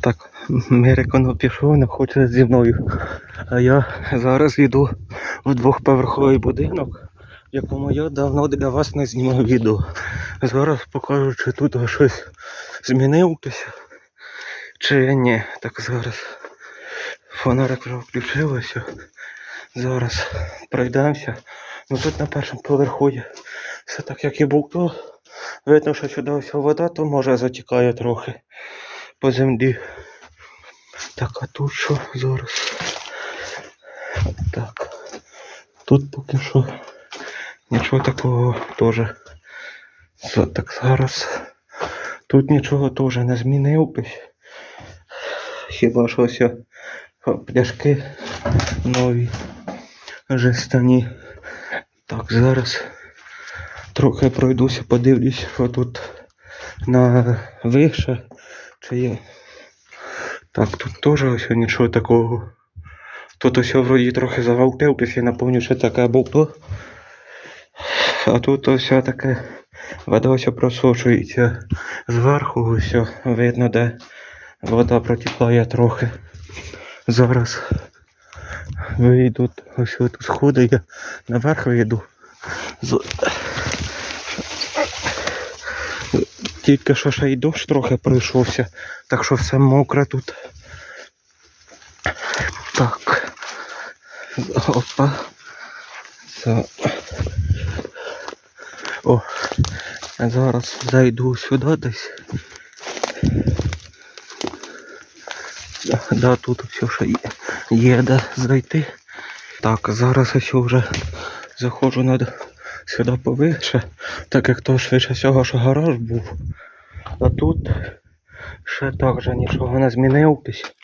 Так, Мериконо пішов, не хоче зі мною. А я зараз йду в двохповерховий будинок, в якому я давно для вас не знімав відео. Зараз покажу, чи тут щось змінилося, чи ні. Так зараз фонарик вже включилося. Зараз пройдемося. Ну тут на першому поверху є все так, як і був то. Видно, що сюди вода, то може затікає трохи по землі. Так, а тут що зараз? Так. Тут поки що нічого такого теж. Так зараз. Тут нічого теж не змінилось. Хіба що ось пляшки нові жестані. Так, зараз трохи пройдуся, подивлюсь, що тут на вище, чи є. Так, тут теж ось нічого такого. Тут ось вроді трохи завалтився, я напомню, що таке болто. А тут ось таке вода ось просочується зверху, ось видно, де вода протікає трохи. Зараз вийду, ось тут сходи, я наверх вийду. Тільки що ще й дощ трохи пройшовся, так що все мокре тут. Так. Опа. За... О, я зараз зайду сюди десь. Да, да, тут все ще є, є де зайти. Так, зараз я вже заходжу на сюди повише, так як то швидше всього, що гараж був. А тут ще так же нічого не змінилось.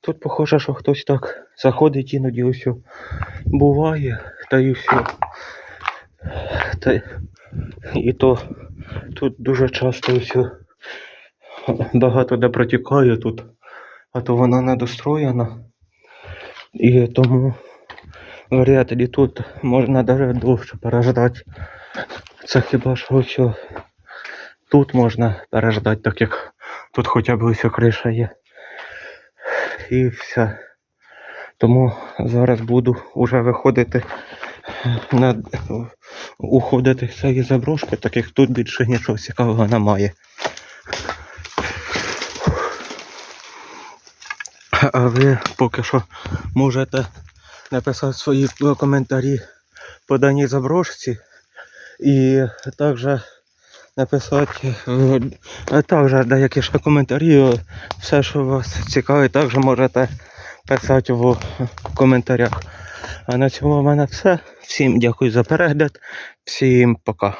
Тут похоже, що хтось так заходить іноді усе буває, та й все. Та, і то тут дуже часто все багато де протікає тут, а то вона недостроєна. І тому вряд ли тут можна навіть довше переждати. Це хіба що ось тут можна переждати, так як тут хоча б ось криша є. І все. Тому зараз буду вже виходити на уходити з цієї заброшки, так як тут більше нічого цікавого немає. А ви поки що можете написати свої коментарі по даній заброшці і також написати е, також деякі ще коментарі. е, Все, що вас цікавить, також можете писати в коментарях. А на цьому в мене все. Всім дякую за перегляд. Всім пока.